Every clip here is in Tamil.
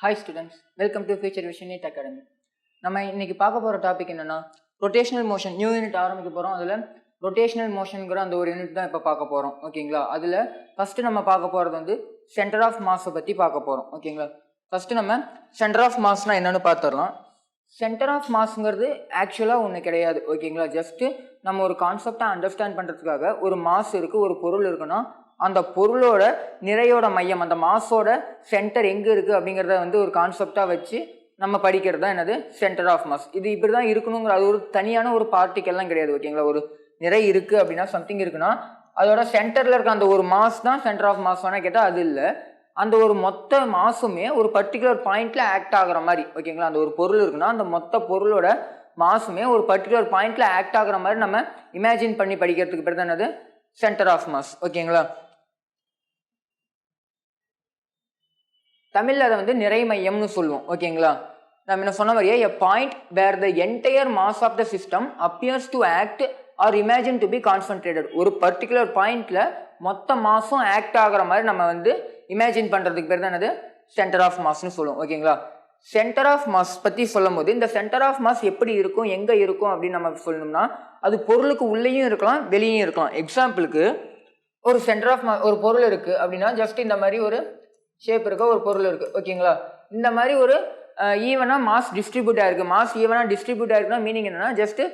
Hi students welcome to future vision NEET academy நம்ம இன்னைக்கு பார்க்க போகிற டாபிக் என்னன்னா ரொட்டேஷனல் மோஷன் நியூ யூனிட் ஆரம்பிக்க போகிறோம் அதில் ரொட்டேஷனல் மோஷனுங்கிற அந்த ஒரு யூனிட் தான் இப்போ பார்க்க போகிறோம் ஓகேங்களா? அதில் ஃபஸ்ட்டு நம்ம பார்க்க போகிறது வந்து சென்டர் ஆஃப் மாஸை பற்றி பார்க்க போகிறோம் ஓகேங்களா? ஃபஸ்ட்டு நம்ம சென்டர் ஆஃப் மாஸ்னால் என்னென்னு பார்த்துடலாம். சென்டர் ஆஃப் மாஸ்ங்கிறது ஆக்சுவலாக ஒன்று கிடையாது. ஓகேங்களா? ஜஸ்ட்டு நம்ம ஒரு கான்செப்டை அண்டர்ஸ்டாண்ட் பண்ணுறதுக்காக ஒரு மாஸ் இருக்குது ஒரு பொருள் இருக்குன்னா அந்த பொருளோட நிறையோட மையம் அந்த மாஸோட சென்டர் எங்கே இருக்குது அப்படிங்கிறத வந்து ஒரு கான்செப்டாக வச்சு நம்ம படிக்கிறது தான் என்னது? சென்டர் ஆஃப் மாஸ் இது இப்படி தான் இருக்கணுங்கிற அது ஒரு தனியான ஒரு பார்ட்டிக்கல்லாம் கிடையாது ஓகேங்களா ஒரு நிறை இருக்குது அப்படின்னா சம்திங் இருக்குன்னா அதோட சென்டரில் இருக்க அந்த ஒரு மாஸ் தான் சென்டர் ஆஃப் மாஸ் வேணால் கேட்டால் அது இல்லை. அந்த ஒரு மொத்த மாசுமே ஒரு பர்டிகுலர் பாயிண்ட்ல ஆக்ட் ஆகுற மாதிரி ஓகேங்களா அந்த ஒரு பொருள் இருக்குன்னா அந்த மொத்த பொருளோட மாசுமே ஒரு பர்டிகுலர் பாயிண்ட்ல ஆக்ட் ஆகுற மாதிரி நம்ம இமேஜின் பண்ணி படிக்கிறதுக்கு பேர் தான் என்னது? சென்டர் ஆஃப் மாஸ் ஓகேங்களா தமிழில் அதை வந்து நிறை மையம்னு சொல்லுவோம். ஓகேங்களா? நம்ம என்ன சொன்ன மாதிரியே a point where the entire mass of the system appears to act or imagine to be concentrated ஒரு பர்டிகுலர் பாயிண்ட்ல மொத்த மாசும் ஆக்ட் ஆகிற மாதிரி நம்ம வந்து இமேஜின் பண்ணுறதுக்கு பேர் தான் என்னது? சென்டர் ஆஃப் மாஸ்னு சொல்லுவோம். ஓகேங்களா? சென்டர் ஆஃப் மாஸ் பற்றி சொல்லும் போது இந்த சென்டர் ஆஃப் மாஸ் எப்படி இருக்கும் எங்கே இருக்கும் அப்படின்னு நம்ம சொல்லணும்னா அது பொருளுக்கு உள்ளேயும் இருக்கலாம் வெளியும் இருக்கலாம். எக்ஸாம்பிளுக்கு ஒரு சென்டர் ஆஃப் மா ஒரு பொருள் இருக்குது அப்படின்னா ஜஸ்ட் இந்த மாதிரி ஒரு ஷேப் இருக்க ஒரு பொருள் இருக்குது ஓகேங்களா? இந்த மாதிரி ஒரு ஈவனாக மாஸ் டிஸ்ட்ரிபியூட் ஆயிருக்கு. மாஸ் ஈவனாக டிஸ்ட்ரிபியூட் ஆயிருக்குன்னா மீனிங் என்னன்னா ஜஸ்ட்டு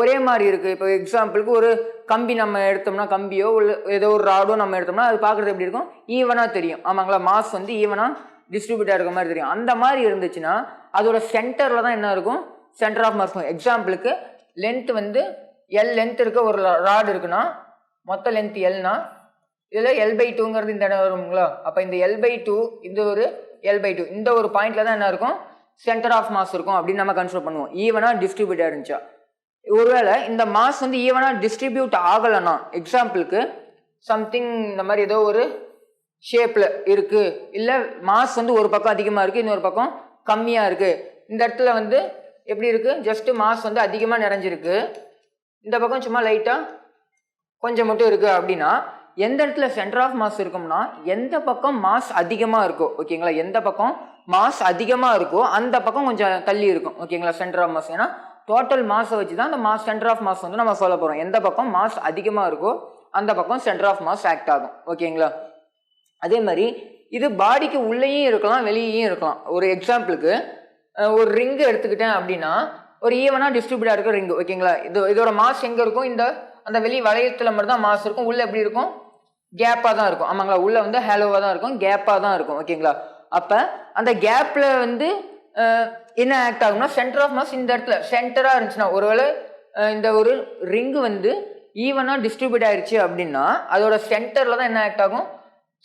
ஒரே மாதிரி இருக்குது இப்போ எக்ஸாம்பிளுக்கு ஒரு கம்பி நம்ம எடுத்தோம்னா கம்பியோ இல்லை ஏதோ ஒரு ராடோ நம்ம எடுத்தோம்னா அது பார்க்குறது எப்படி இருக்கும்? ஈவனாக தெரியும். ஆமாங்களா? மாஸ் வந்து ஈவனாக டிஸ்ட்ரிபியூட் ஆகிருக்க மாதிரி தெரியும். அந்த மாதிரி இருந்துச்சுன்னா அதோட சென்டரில் தான் என்ன இருக்கும்? சென்டர் ஆஃப் மாஸ் இருக்கும் எக்ஸாம்பிளுக்கு லென்த் வந்து எல் லென்த் இருக்க ஒரு ராடு இருக்குன்னா மொத்த லென்த் எல்னா இதில் எல் பை டூங்கிறது இந்த இடம் வருங்களா அப்போ இந்த எல் பை டூ இந்த ஒரு எல் பை டூ இந்த ஒரு பாயிண்டில் தான் என்ன இருக்கும்? சென்டர் ஆஃப் மாஸ் இருக்கும் அப்படின்னு நம்ம கன்சிடர் பண்ணுவோம். ஈவனாக டிஸ்ட்ரிபியூட்டாக இருந்துச்சா? ஒருவேளை இந்த மாஸ் வந்து ஈவனாக டிஸ்ட்ரிபியூட் ஆகலைன்னா எக்ஸாம்பிளுக்கு சம்திங் இந்த மாதிரி ஏதோ ஒரு ஷேப்பில் இருக்குது இல்லை மாஸ் வந்து ஒரு பக்கம் அதிகமாக இருக்குது இன்னொரு பக்கம் கம்மியாக இருக்குது இந்த இடத்துல வந்து எப்படி இருக்குது ஜஸ்ட்டு மாஸ் வந்து அதிகமாக நிறைஞ்சிருக்கு. இந்த பக்கம் சும்மா லைட்டாக கொஞ்சம் மட்டும் இருக்குது அப்படின்னா எந்த இடத்துல சென்டர் ஆஃப் மாஸ் இருக்கும்னா எந்த பக்கம் மாஸ் அதிகமாக இருக்கோ ஓகேங்களா எந்த பக்கம் மாஸ் அதிகமாக இருக்கோ அந்த பக்கம் கொஞ்சம் தள்ளி இருக்கும் ஓகேங்களா சென்டர் ஆஃப் மாஸ் ஏன்னா டோட்டல் மாஸை வச்சு தான் அந்த மாஸ் சென்டர் ஆஃப் மாஸ் வந்து நம்ம சொல்ல போகிறோம் எந்த பக்கம் மாஸ் அதிகமாக இருக்கோ அந்த பக்கம் சென்டர் ஆஃப் மாஸ் ஆக்ட் ஆகும் ஓகேங்களா அதே மாதிரி இது பாடிக்கு உள்ளேயும் இருக்கலாம் வெளியேயும் இருக்கலாம். ஒரு எக்ஸாம்பிளுக்கு ஒரு ரிங்கு எடுத்துக்கிட்டேன் அப்படின்னா ஒரு ஈவனாக டிஸ்ட்ரிபியூட்டாக இருக்க ரிங்கு ஓகேங்களா இது இதோட மாஸ் எங்கே இருக்கும்? இந்த அந்த வெளி வளையத்தில் மட்டும் தான் மாஸ் இருக்கும். உள்ளே எப்படி இருக்கும்? கேப்பாக தான் இருக்கும். ஆமாங்களா? உள்ளே வந்து ஹேலோவாக தான் இருக்கும். கேப்பாக தான் இருக்கும். ஓகேங்களா? அப்போ அந்த கேப்பில் வந்து என்ன ஆக்ட் ஆகும்னா சென்டர் ஆஃப் மாஸ் இந்த இடத்துல சென்டராக இருந்துச்சுன்னா ஒருவேளை இந்த ஒரு ரிங்கு வந்து ஈவனாக டிஸ்ட்ரிபியூட் ஆயிடுச்சு அப்படின்னா அதோட சென்டரில் தான் என்ன ஆக்ட் ஆகும்?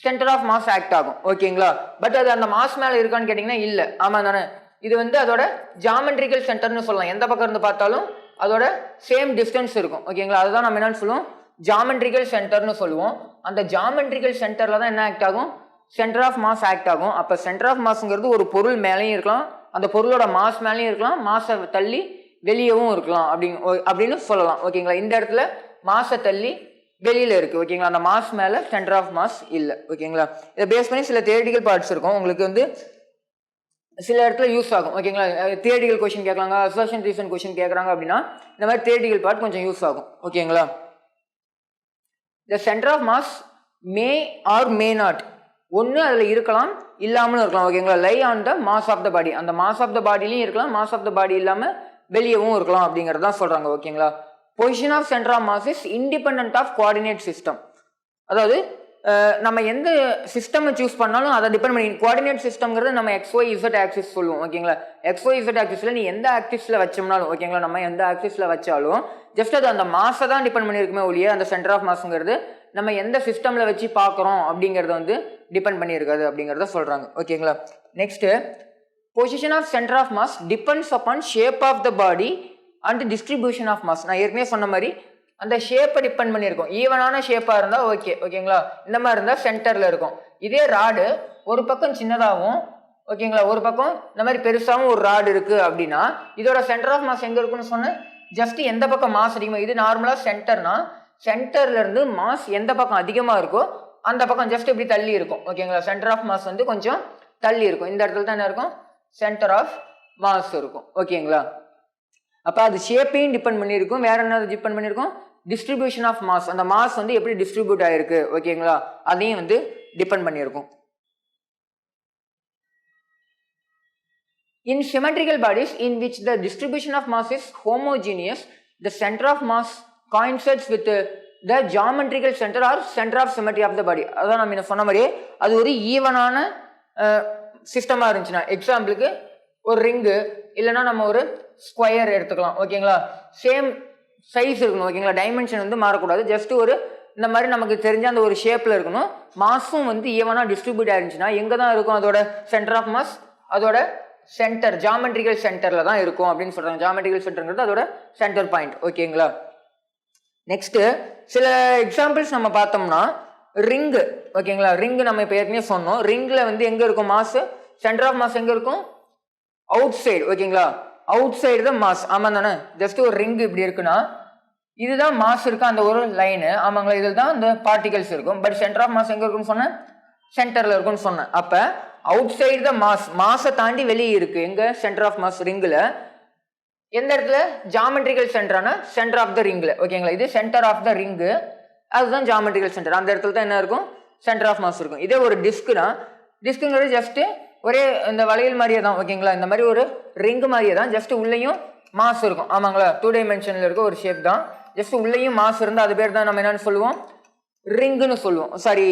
சென்டர் ஆஃப் மாஸ் ஆக்ட் ஆகும். ஓகேங்களா? பட் அது அந்த மாஸ் மேலே இருக்கான்னு கேட்டிங்கன்னா இல்லை. ஆமாம் தானே? இது வந்து அதோட ஜாமெண்ட்ரிக்கல் சென்டர்னு சொல்லலாம். எந்த பக்கம் இருந்து பார்த்தாலும் அதோட சேம் டிஸ்டன்ஸ் இருக்கும். ஓகேங்களா? அதுதான் நம்ம என்னன்னு சொல்லுவோம்? ஜாமெண்ட்ரிக்கல் சென்டர்னு சொல்லுவோம். அந்த ஜாமெண்ட்ரிக்கல் சென்டரில் தான் என்ன ஆக்ட் ஆகும்? சென்டர் ஆஃப் மாஸ் ஆக்ட் ஆகும். அப்போ சென்டர் ஆஃப் மாஸ்ங்கிறது ஒரு பொருள் மேலேயும் இருக்கலாம். அந்த பொருளோட மாஸ் மேலேயும் இருக்கலாம். மாசை தள்ளி வெளியவும் இருக்கலாம். அப்படிங்க அப்படின்னு சொல்லலாம். ஓகேங்களா இந்த இடத்துல மாசை தள்ளி வெளியில் இருக்குது ஓகேங்களா அந்த மாஸ் மேலே சென்டர் ஆஃப் மாஸ் இல்லை. ஓகேங்களா இதை பேஸ் பண்ணி சில தியரிட்டிக்கல் பார்ட்ஸ் இருக்கும். உங்களுக்கு வந்து சில இடத்துல யூஸ் ஆகும். ஓகேங்களா தியரிட்டிக்கல் கொஷின் கேட்கலாங்க. அசோஷன் ரீசன் கொஷின் கேட்குறாங்க அப்படின்னா இந்த மாதிரி தியரிட்டிக்கல் பார்ட் கொஞ்சம் யூஸ் ஆகும். ஓகேங்களா the centre of mass may or may not ஒன்று அதில் இருக்கலாம் இல்லாமலும் இருக்கலாம் ஓகேங்களா lie on the mass of the body அந்த மாஸ் ஆஃப் த பாடிலையும் இருக்கலாம் மாஸ் ஆஃப் த பாடி இல்லாமல் வெளியவும் இருக்கலாம் அப்படிங்கிறதான் சொல்கிறாங்க ஓகேங்களா position of centre of mass is independent of coordinate system அதாவது நம்ம எந்த சிஸ்டம் சூஸ் பண்ணாலும் அதை டிபெண்ட் பண்ணி கோஆர்டினேட் சிஸ்டம்ங்கிறது நம்ம எக்ஸ்ஒய் இசட் ஆக்சிஸ் சொல்லுவோம் ஓகேங்களா எக்ஸ்ஒய் இசட் ஆக்சிஸில் நீ எந்த ஆக்சிஸில் வச்சோம்னாலும் ஓகேங்களா நம்ம எந்த ஆக்சிஸில் வச்சாலும் ஜஸ்ட் அது அந்த மாசை தான் டிபெண்ட் பண்ணியிருக்குமே ஒழிய அந்த சென்டர் ஆஃப் மாஸுங்கிறது நம்ம எந்த சிஸ்டமில் வச்சு பார்க்குறோம் அப்படிங்கறத வந்து டிபெண்ட் பண்ணியிருக்காது அப்படிங்கிறத சொல்கிறாங்க ஓகேங்களா next position of centre of mass depends upon shape of the body and distribution of mass நான் ஏற்கனவே சொன்ன மாதிரி அந்த ஷேப்பை டிபெண்ட் பண்ணியிருக்கும். ஈவனான ஷேப்பாக இருந்தால் ஓகே ஓகேங்களா இந்த மாதிரி இருந்தால் சென்டரில் இருக்கும். இதே ராடு ஒரு பக்கம் சின்னதாகவும் ஓகேங்களா ஒரு பக்கம் இந்த மாதிரி பெருசாகவும் ஒரு ராடு இருக்குது அப்படின்னா இதோட சென்டர் ஆஃப் மாஸ் எங்கே இருக்குன்னு சொன்னேன்? ஜஸ்ட் எந்த பக்கம் மாஸ் அதிகமாக இது நார்மலாக சென்டர்னா சென்டர்லேருந்து மாஸ் எந்த பக்கம் அதிகமாக இருக்கோ அந்த பக்கம் ஜஸ்ட் இப்படி தள்ளி இருக்கும். ஓகேங்களா சென்டர் ஆஃப் மாஸ் வந்து கொஞ்சம் தள்ளி இருக்கும். இந்த இடத்துல தான் என்ன இருக்கும்? சென்டர் ஆஃப் மாஸ் இருக்கும். ஓகேங்களா அப்போ அது ஷேப்பையும் டிபெண்ட் பண்ணியிருக்கும். வேற என்ன டிபெண்ட் பண்ணியிருக்கும்? டிஸ்ட்ரிபியூஷன் ஆஃப் மாஸ் அந்த மாஸ் வந்து எப்படி டிஸ்ட்ரிபியூட் ஆயிருக்கு ஓகேங்களா? அதையும் வந்து டிபெண்ட் பண்ணியிருக்கும். In symmetrical bodies in which the distribution of mass is homogeneous, the center of mass coincides with uh, the geometrical center or center of symmetry of the body. அதான் நம்ம சொன்ன மாதிரியே அது ஒரு ஈவனான சிஸ்டமாக இருந்துச்சுன்னா எக்ஸாம்பிளுக்கு ஒரு ரிங்கு இல்லைன்னா நம்ம ஒரு ஸ்கொயர் எடுத்துக்கலாம் ஓகேங்களா? சேம் சைஸ் இருக்கணும். ஓகேங்களா டைமென்ஷன் வந்து மாறக்கூடாது. ஜஸ்ட் ஒரு இந்த மாதிரி நமக்கு தெரிஞ்ச அந்த ஒரு ஷேப்பில் இருக்கணும். மாஸும் வந்து ஈவனாக டிஸ்ட்ரிபியூட் ஆயிருந்துச்சுன்னா எங்கே தான் இருக்கும் அதோட சென்டர் ஆஃப் மாஸ் அதோட சென்டர் ஜாமெட்ரிக்கல் சென்டரில் தான் இருக்கும் அப்படின்னு சொல்கிறாங்க ஜாமெட்ரிக்கல் சென்டர்ங்கிறது அதோட சென்டர் பாயிண்ட் ஓகேங்களா நெக்ஸ்ட்டு சில எக்ஸாம்பிள்ஸ் நம்ம பார்த்தோம்னா ரிங்கு ஓகேங்களா ரிங்கு நம்ம இப்போ ஏற்கனவே சொன்னோம். ரிங்கில் வந்து எங்கே இருக்கும் மாஸ் சென்டர் ஆஃப் மாஸ் எங்கே இருக்கும்? அவுட் சைடு ஓகேங்களா அவுட் சைடு தான் மாஸ் ஆமாம் தானே? ஜஸ்ட் ஒரு ரிங் இப்படி இருக்குன்னா இதுதான் மாஸ் இருக்கு? அந்த ஒரு லைனு ஆமாங்களா இதில் தான் இந்த பார்ட்டிகல்ஸ் இருக்கும். பட் சென்டர் ஆஃப் மாஸ் எங்கே இருக்குன்னு சொன்னேன்? சென்டரில் இருக்கும்னு சொன்னேன். அப்போ அவுட் சைடு தான் மாஸ் மாஸை தாண்டி வெளியே இருக்குது எங்கே? சென்டர் ஆஃப் மாஸ் ரிங்கில் எந்த இடத்துல? ஜாமெட்ரிக்கல் சென்டரான சென்டர் ஆஃப் த ரிங்கில் ஓகேங்களா இது சென்டர் ஆஃப் த ரிங்கு அதுதான் ஜாமெட்ரிக்கல் சென்டர் அந்த இடத்துல தான் என்ன இருக்கும்? சென்டர் ஆஃப் மாஸ் இருக்கும். இதே ஒரு டிஸ்க்குனா டிஸ்க்குங்கிறது ஜஸ்ட்டு ஒரே இந்த வளையல் மாதிரியே தான் ஓகேங்களா? இந்த மாதிரி ஒரு ரிங் மாதிரியே தான். ஜஸ்ட் உள்ளேயும் மாஸ் இருக்கும். ஆமாங்களா? டூ டைமென்ஷனில் இருக்க ஒரு ஷேப் தான். ஜஸ்ட் உள்ளேயும் மாஸ் இருந்தால் அது பேர் தான் நம்ம என்னன்னு சொல்லுவோம்? ரிங்குன்னு சொல்லுவோம். சாரி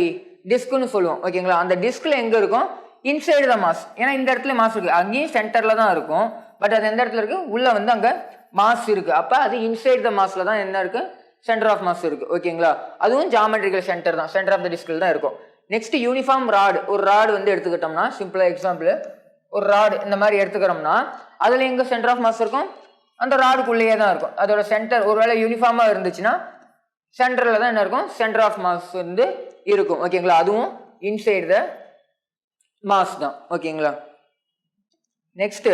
டிஸ்க்குன்னு சொல்லுவோம். ஓகேங்களா? அந்த டிஸ்கில் எங்கே இருக்கும்? Inside the mass. ஏன்னா இந்த இடத்துல மாஸ் இருக்குது அங்கேயும் சென்டரில் தான் இருக்கும். பட் அது எந்த இடத்துல இருக்குது உள்ளே வந்து அங்கே மாஸ் இருக்குது அப்போ அது இன்சைடு த மாஸில் தான் என்ன இருக்கு? சென்டர் ஆஃப் மாஸ் இருக்குது ஓகேங்களா? அதுவும் ஜாமெட்ரிக்கல் சென்டர் தான். சென்டர் ஆஃப் த டிஸ்கில் தான் இருக்கும். நெக்ஸ்ட் யூனிஃபார்ம் ராடு ஒரு ராடு வந்து எடுத்துக்கிட்டோம்னா சிம்பிளாக எக்ஸாம்பிள் ஒரு ராடு இந்த மாதிரி எடுத்துக்கிறோம்னா அதில் எங்கே சென்டர் ஆஃப் மாஸ் இருக்கும்? அந்த ராடுக்குள்ளேயே தான் இருக்கும். அதோட சென்டர் ஒருவேளை யூனிஃபார்மாக இருந்துச்சுன்னா சென்டரில் தான் என்ன இருக்கும்? சென்டர் ஆஃப் மாஸ் வந்து இருக்கும். ஓகேங்களா அதுவும் இன்சைடு த மாஸ் தான். ஓகேங்களா நெக்ஸ்ட்டு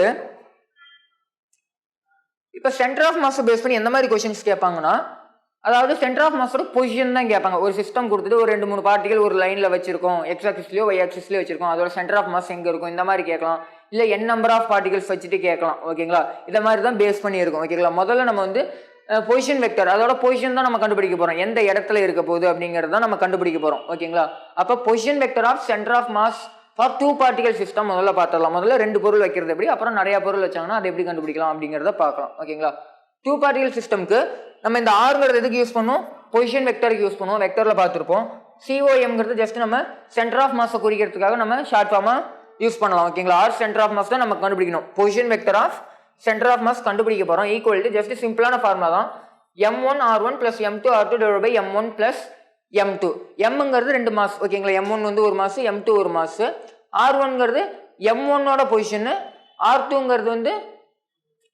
இப்போ சென்டர் ஆஃப் மாஸை பேஸ் பண்ணி எந்த மாதிரி கொஷின்ஸ் கேட்பாங்கன்னா அதாவது சென்டர் ஆஃப் மாஸோட பொசிஷன் தான் கேட்பாங்க. ஒரு சிஸ்டம் கொடுத்துட்டு ஒரு ரெண்டு மூணு பார்ட்டிகள் ஒரு லைனில் வச்சிருக்கோம். எக்ஸ் ஆக்சிஸ்லையோ ஒய் ஆக்சிஸ்லையோ வச்சிருக்கோம். அதோட சென்டர் ஆஃப் மாஸ் எங்கே இருக்கும்? இந்த மாதிரி கேட்கலாம். இல்லை என் நம்பர் ஆஃப் பார்ட்டிகல்ஸ் வச்சுட்டு கேட்கலாம். ஓகேங்களா? இதை மாதிரி தான் பேஸ் பண்ணியிருக்கோம் ஓகேங்களா? முதல்ல நம்ம வந்து பொசிஷன் வெக்டர் அதோட பொசிஷன் தான் நம்ம கண்டுபிடிக்க போகிறோம் எந்த இடத்துல இருக்க போகுது அப்படிங்கிறது தான் நம்ம கண்டுபிடிக்க போகிறோம் ஓகேங்களா? அப்போ position vector of centre of mass for two particle system முதல்ல பார்த்துடலாம். முதல்ல ரெண்டு பொருள் வைக்கிறது எப்படி? அப்புறம் நிறைய பொருள் வச்சாங்கன்னா அதை எப்படி கண்டுபிடிக்கலாம் அப்படிங்கிறத பார்க்கலாம். ஓகேங்களா? டூ பார்ட்டிகல் சிஸ்டம்க்கு நம்ம இந்த ஆறுங்கிறது எதுக்கு யூஸ் பண்ணுவோம் பொசிஷன் வெக்டருக்கு யூஸ் பண்ணுவோம் வெக்டரில் பார்த்துருப்போம். சிஓஎம்ங்கிறது ஜஸ்ட் நம்ம சென்டர் ஆஃப் மாஸை குறிக்கிறதுக்காக நம்ம ஷார்ட் ஃபார்மாக யூஸ் பண்ணலாம். ஓகேங்களா ஆர் சென்டர் ஆஃப் மாஸ் தான் நம்ம கண்டுபிடிக்கணும். Position vector of centre of mass கண்டுபிடிக்க போகிறோம் ஈக்குவல் டு ஜஸ்ட் சிம்பிளான ஃபார்முலா தான். M one R one plus M two R two divide by M one plus M two எம்ங்கிறது ரெண்டு மாஸ் ஓகேங்களா எம் ஒன் வந்து ஒரு மாஸ் எம் டூ ஒரு மாஸ் ஆர் ஒன்ங்கிறது எம் ஒன்னோட பொசிஷனு ஆர் டூங்கிறது வந்து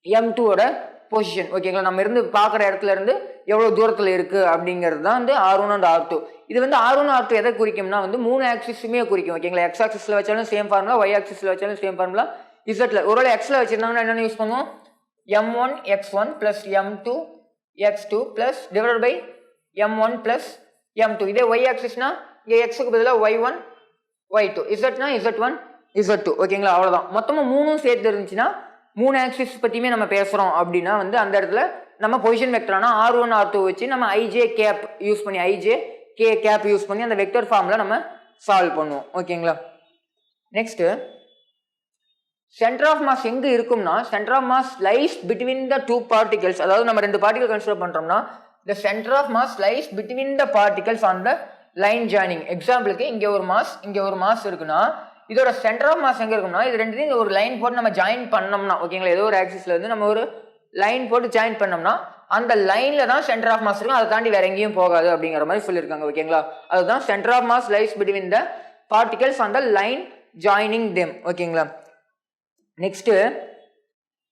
எம் டூவோட பொசிஷன் ஓகேங்களா நம்ம இருந்து பார்க்குற இடத்துல இருந்து எவ்வளோ தூரத்தில் இருக்குது அப்படிங்கிறது தான் வந்து R one and R two இது வந்து ஆர் ஒன் ஆர் டூ எதை குறிக்கும்னா வந்து மூணு ஆக்சிஸுமே குறிக்கும் ஓகேங்களா எக்ஸ் ஆக்சிஸில் வச்சாலும் சேம் ஃபார்முலா ஒய் ஆக்சிஸில் வச்சாலும் சேம் ஃபார்முலா இசட்டில் ஒருவேளை எக்ஸில் வச்சிருந்தாங்கன்னா என்னென்ன யூஸ் பண்ணுவோம்? M one X one plus M two X two plus divide by M one plus M two இதே ஒய் ஆக்சிஸ்னா இங்கே எக்ஸுக்கு பதிலாக ஒய் ஒன் ஒய் டூ இசட்னா இசட் ஒன் இசட் டூ ஓகேங்களா அவ்வளோதான் மொத்தமாக மூணும் சேர்த்து இருந்துச்சுன்னா மூணு ஆக்சிஸ் பற்றியுமே நம்ம பேசுகிறோம் அப்படின்னா வந்து அந்த இடத்துல நம்ம பொசிஷன் வெக்டரானா ஆர் ஒன் ஆர் டூ வச்சு நம்ம ஐஜே கேப் யூஸ் பண்ணி ஐஜே கே கேப் யூஸ் பண்ணி அந்த வெக்டர் ஃபார்மில் நம்ம சால்வ் பண்ணுவோம். ஓகேங்களா நெக்ஸ்ட்டு சென்டர் ஆஃப் மாஸ் எங்கே இருக்கும்னா centre of mass lies between the two particles அதாவது நம்ம ரெண்டு பார்ட்டிகல் கன்சிடர் பண்ணுறோம்னா the centre of mass lies between the particles on the line joining எக்ஸாம்பிளுக்கு இங்கே ஒரு மாஸ் இங்கே ஒரு மாஸ் இருக்குன்னா இதோட சென்டர் ஆஃப் மாஸ் எங்கே இருக்கும்னா இது ரெண்டுத்தையும் ஒரு லைன் போட்டு நம்ம ஜாயின் பண்ணோம்னா ஓகேங்களா ஏதோ ஒரு ஆக்சிஸ்ல வந்து நம்ம ஒரு லைன் போட்டு ஜாயின் பண்ணோம்னா அந்த லைன்ல தான் சென்டர் ஆஃப் மாஸ் இருக்கும். அதை தாண்டி வேற எங்கேயும் போகாது அப்படிங்கிற மாதிரி சொல்லியிருக்காங்க ஓகேங்களா அதுதான் centre of mass lies between the particles அந்த த லைன் ஜாயினிங் தெம் ஓகேங்களா நெக்ஸ்ட்டு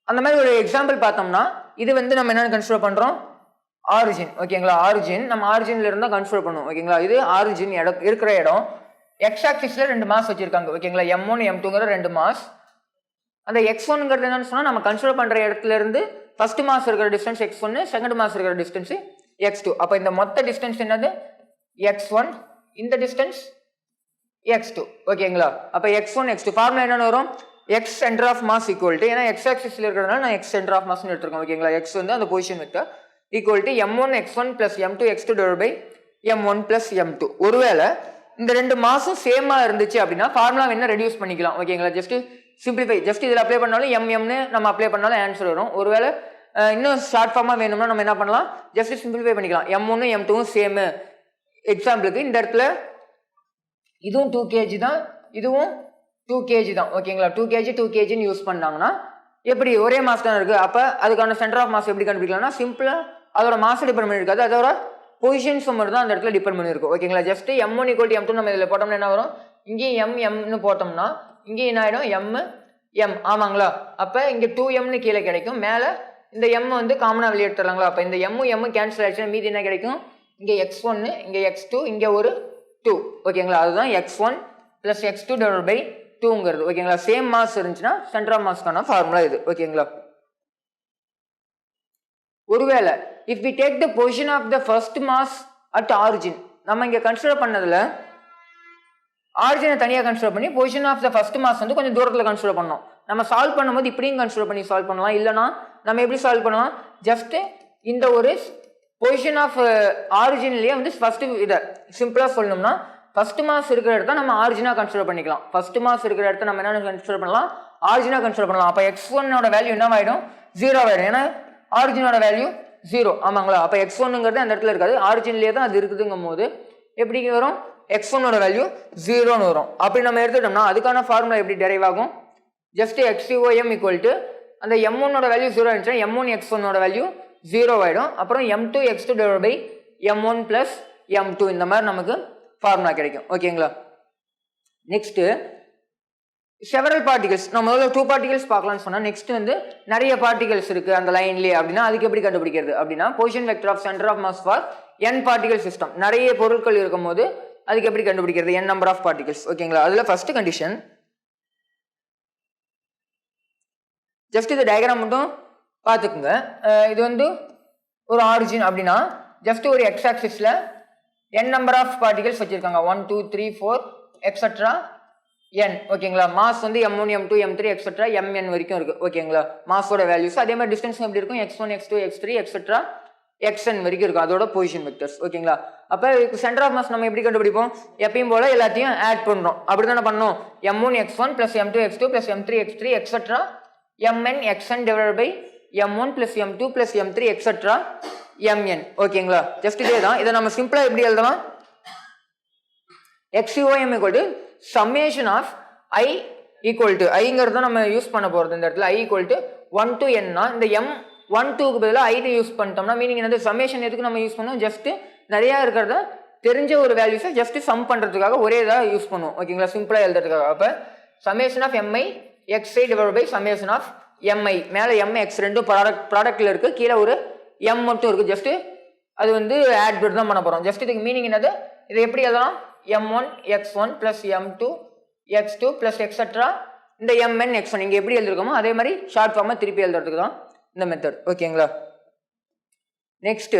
அந்த மாதிரி ஒரு எக்ஸாம்பிள் பார்த்தோம்னா இது வந்து நம்ம என்னென்னு கன்சிடர் பண்ணுறோம் ஆரிஜின் ஓகேங்களா ஆரிஜின் நம்ம ஆரிஜின்ல இருந்தால் கன்சிடர் பண்ணுவோம் ஓகேங்களா இது ஆரிஜின் இடம் இருக்கிற இடம். எக்ஸ் ஆக்சிஸில் ரெண்டு மாஸ் வச்சுருக்காங்க ஓகேங்களா? எம் ஒன் எம் டூங்கிற ரெண்டு மாஸ் அந்த எக்ஸ் ஒன்ங்கிறது என்னென்னு சொன்னால் நம்ம கன்சிடர் பண்ணுற இடத்துலேருந்து ஃபர்ஸ்ட் மாஸ் இருக்கிற டிஸ்டன்ஸ் எக்ஸ் ஒன்று செகண்ட் மாஸ் இருக்கிற டிஸ்டன்ஸ் எக்ஸ் டூ அப்போ இந்த மொத்த டிஸ்டன்ஸ் என்னது? எக்ஸ் ஒன் இந்த டிஸ்டன்ஸ் எக்ஸ் டூ ஓகேங்களா? அப்போ X one X two formula என்னென்ன வரும்? X centre of mass equal to ஏன்னா எக்ஸ் ஆக்சிஸில் இருக்கிறதுனால நான் எக்ஸ் சென்டர் ஆஃப் மாஸ்னு எடுத்துருக்கோம் ஓகேங்களா? எக்ஸ் வந்து அந்த position vector. Equal to M one X one plus M two X two divide by M one plus M two ஒருவேளை இந்த ரெண்டு மாசம் சேமா இருந்துச்சு அப்படின்னா ஃபார்முலா என்ன ரெடியூஸ் பண்ணிக்கலாம். ஓகேங்களா ஜஸ்ட் சிம்பிளிஃபை ஜஸ்ட் இதில் அப்ளை பண்ணாலும் எம் எம்னு நம்ம அப்ளை பண்ணாலும் ஆன்சர் வரும். ஒருவேளை இன்னும் ஷார்ட் ஃபார்மாக வேணும்னா நம்ம என்ன பண்ணலாம்? ஜஸ்ட் சிம்பிளிஃபை பண்ணிக்கலாம். எம் ஒன்று எம் டூவும் சேமு எக்ஸாம்பிளுக்கு இந்த இடத்துல இதுவும் டூ கேஜி தான் இதுவும் டூ கேஜி தான். ஓகேங்களா டூ கேஜி டூ கேஜின்னு யூஸ் பண்ணாங்கன்னா எப்படி? ஒரே மாஸ் தான் இருக்குது அப்போ அதுக்கான சென்டர் ஆஃப் மாஸ் எப்படி கண்டுபிடிக்கலாம்னா சிம்பிளாக அதோட மாஸ் டிபார்ட்மெண்ட் இருக்காது அதோட பொசிஷன்ஸ் மட்டும் தான் அந்த இடத்துல டிபெண்ட் பண்ணியிருக்கும். ஓகேங்களா just m one equal m two நம்ம இதில் போட்டோம்னா என்ன வரும்? இங்கேயும் எம் எம்னு போட்டோம்னா இங்கேயும் என்ன ஆகிடும் எம் எம் ஆமாங்களா? அப்போ இங்கே டூ எம்னு கீழே கிடைக்கும். மேலே இந்த எம் வந்து காமனாக வெளியெடுத்துடலாங்களா அப்போ இந்த எம் எம் கேன்சல் ஆயிடுச்சுன்னா மீதி என்ன கிடைக்கும்? இங்கே எக்ஸ் ஒன்று இங்கே எக்ஸ் டூ இங்கே ஒரு டூ ஓகேங்களா அதுதான் x one plus x two down by டூங்கிறது ஓகேங்களா சேம் மாஸ் இருந்துச்சுன்னா சென்ட்ரா மாஸ்க்கான ஃபார்முலா இது. ஓகேங்களா ஒருவேளை if we take the position of the first mass at origin நம்ம இங்கே கன்சிடர் பண்ணதில் ஆரிஜினை தனியாக கன்சிடர் பண்ணி position of the first mass வந்து கொஞ்சம் தூரத்தில் கன்சிடர் பண்ணோம். நம்ம சால்வ் பண்ணும்போது இப்படியும் கன்சிடர் பண்ணி சால்வ் பண்ணலாம். இல்லைனா நம்ம எப்படி சால்வ் பண்ணலாம்? ஜஸ்ட்டு இந்த ஒரு பொசிஷன் ஆஃப் ஆரிஜின்லேயே வந்து ஃபஸ்ட்டு இதை சிம்பிளாக சொல்லணும்னா ஃபர்ஸ்ட் மாஸ் இருக்கிற இடத்த நம்ம ஆரிஜினாக கன்சிடர் பண்ணிக்கலாம். ஃபர்ஸ்ட் மாஸ் இருக்கிற இடத்த நம்ம என்ன கன்சிடர் பண்ணலாம்? ஆரிஜினாக கன்சிடர் பண்ணலாம். அப்போ எக்ஸ் ஒன்னோட வேல்யூ என்னவாயிடும்? ஜீரோ ஆகிடும் ஏன்னா ஆரிஜினோட வேல்யூ ஜீரோ ஆமாங்களா? அப்போ எக்ஸ் ஒன்னுங்கிறது அந்த இடத்துல இருக்காது. ஆரிஜின்லேயே தான் அது இருக்குதுங்கும் போது எப்படி வரும்? எக்ஸ் ஒன்னோட வேல்யூ ஜீரோன்னு வரும். அப்படி நம்ம எடுத்துட்டோம்னா அதுக்கான ஃபார்முலா எப்படி டெரைவ் ஆகும்? Just x COM equal to அந்த எம் ஒன்னோட வேல்யூ ஜீரோ இருந்துச்சுன்னா எம் ஒன் எக்ஸ் ஒன்னோட வேல்யூ ஜீரோ ஆகிடும் அப்புறம் m two x two divide by m one plus m two இந்த மாதிரி நமக்கு ஃபார்முலா கிடைக்கும். ஓகேங்களா நெக்ஸ்ட்டு செவரல் பார்ட்டிகல்ஸ் நம்ம முதல்ல டூ பார்ட்டிகல்ஸ் பார்க்கலாம்னு சொன்னால் நெக்ஸ்ட் வந்து நிறைய பார்ட்டிகல்ஸ் இருக்குது அந்த லைன்லேயே அப்படின்னா அதுக்கு எப்படி கண்டுபிடிக்கிறது? அப்படின்னா position vector of centre of mass for n particle system நிறைய பொருட்கள் இருக்கும்போது அதுக்கு எப்படி கண்டுபிடிக்கிறது? என் நம்பர் ஆஃப் பார்ட்டிகல்ஸ் ஓகேங்களா அதில் ஃபர்ஸ்ட் கண்டிஷன் ஜஸ்ட் இது டயக்ராம் மட்டும் பார்த்துக்குங்க. இது வந்து ஒரு ஆரிஜின் அப்படின்னா ஜஸ்ட் ஒரு எக்ஸ் ஆக்சிஸில் என் நம்பர் ஆஃப் பார்ட்டிகல்ஸ் வச்சுருக்காங்க. One two three four extra n ஓகேங்களா மாஸ் வந்து m one m two m three extra m n வரைக்கும் இருக்குது ஓகேங்களா மாஸோட வேல்யூஸ் அதே மாதிரி டிஸ்டன்ஸ் எப்படி இருக்கும்? X one x two x three extra x n வரைக்கும் இருக்கும். அதோட பொசிஷன் வெக்டர்ஸ் ஓகேங்களா அப்போ சென்டர் ஆஃப் மாஸ் நம்ம எப்படி கண்டுபிடிப்போம்? எப்பயும் போல எல்லாத்தையும் ஆட் பண்ணுறோம் அப்படி தானே பண்ணோம் m one x one plus m two x two plus m three x three extra mn xn divided by m1 plus m2 plus m3 etc m n ஓகேங்களா ஜஸ்ட் இதே தான் இதை நம்ம சிம்பிளாக எப்படி எழுதலாம்? X COM equal to summation of i equal to ஐங்கிறத நம்ம யூஸ் பண்ண போகிறது இந்த இடத்துல. I equal to one to என்னா இந்த எம் ஒன் டூக்கு பதிலாக ஐடி யூஸ் பண்ணிட்டோம்னா மீனிங் என்னது? சம்மேஷன் எதுக்கு நம்ம யூஸ் பண்ணுவோம்? ஜஸ்ட்டு நிறையா இருக்கிறத தெரிஞ்ச ஒரு வேல்யூஸை ஜஸ்ட்டு சம் பண்ணுறதுக்காக ஒரே இதாக யூஸ் பண்ணுவோம். ஓகேங்களா சிம்பிளாக எழுதுறதுக்காக. அப்போ summation of m i x i divide by summation of m i மேலே எம்ஐ எக்ஸ் ரெண்டும் ப்ராடக்ட் ப்ராடக்ட்டில் இருக்குது கீழே ஒரு எம் மட்டும் இருக்குது ஜஸ்ட்டு அது வந்து ஆட் பிட் தான் பண்ண போகிறோம் ஜஸ்ட் இதுக்கு மீனிங் என்னது? இது எப்படி எதனா m1 x1 plus m two x two plus extra இந்த எம்என் எக்ஸ் ஒன் இங்கே எப்படி எழுதிருக்கோமோ அதே மாதிரி ஷார்ட் ஃபார்மாக திருப்பி எழுதுறதுக்கு தான் இந்த மெத்தட் ஓகேங்களா? நெக்ஸ்ட்டு